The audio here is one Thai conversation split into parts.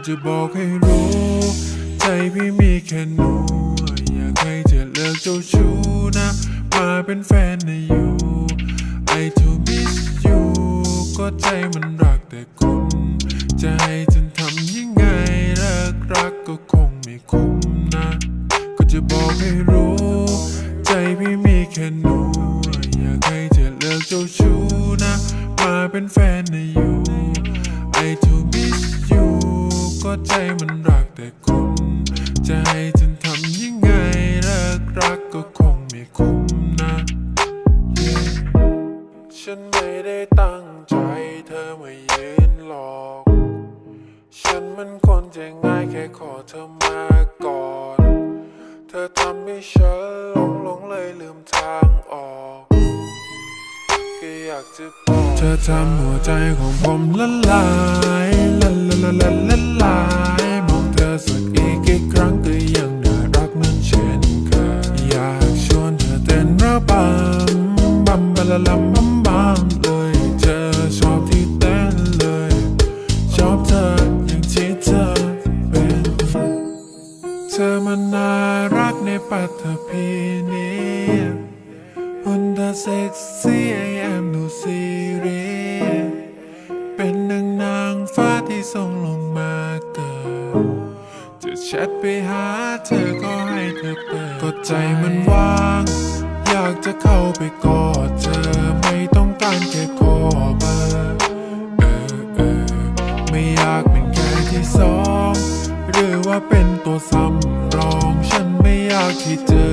ก็จะบอกให้รู้ ใจพี่มีแค่หนู อยากให้เธอเลิกเจ้าชู้นะ มาเป็นแฟนนะอยู่ I to miss you ก็ใจมันรักแต่คุณ จะให้ฉันทำยังไงเลิกรักก็คงไม่คุ้มนะ ก็จะบอกให้รู้ ใจพี่มีแค่หนู อยากให้เธอเลิกเจ้าชู้นะ มาเป็นแฟนนะอยู่ I to miss you ก็ใจมันรักแต่คุณ จะให้ฉันทำยังไงเลิกรักก็คงไม่คุ้มนะ Yeah ฉันไม่ได้ตั้งใจเธอมายืนหลอก ฉันมันคนใจง่ายแค่ขอเธอมาก่อน เธอทำหัวใจของผมละลายละละละละละลายมองเธอสักอีกกี่ครั้งก็ยังน่ารักเหมือนเช่นเคยอยากชวนเธอเต้นระบำบัมบละลัมบัมบัมเลยเธอชอบที่เต้นเลย ชอบเธออย่างที่เธอเป็นเธอมันน่ารักในปัตภีนี้ เซ็กซี่ I am no serious เป็นนางนางฟ้าที่ส่งลงมาเกิดจะแชทไปหาเธอก็ให้เธอเปิดก็ใจมันว่าง อยากจะเข้าไปกอดเธอไม่ต้องการแค่ขอเบอร์เออเออไม่อยากเป็นแค่ที่สอง หรือว่าเป็นตัวสำรอง ฉันไม่อยากที่เจอ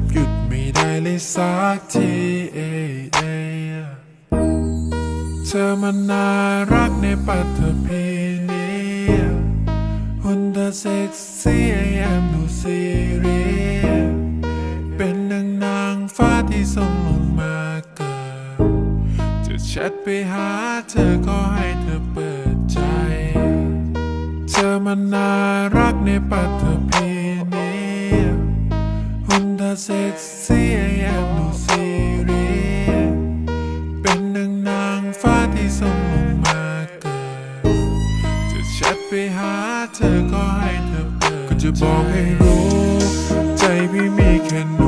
บหยุดไม่ได้เลยสักทีเอเอเธอมันน่ารักในปัตภีนี้ หุ่นเธอเซ็กซี่ I am no serious เป็นนางนางฟ้าที่ส่งลงมาเกิด จะแชทไปหาเธอก็ให้เธอเปิดใจ เธอมันน่ารักในปัตภี ซ็กซี่ I am no serious เป็นนางนางฟ้าที่ส่งลงมาเกิด จะแชทไปหาเธอก็ให้เธอเปิดก็จะบอกให้รู้ ใจพี่มีแค่หนู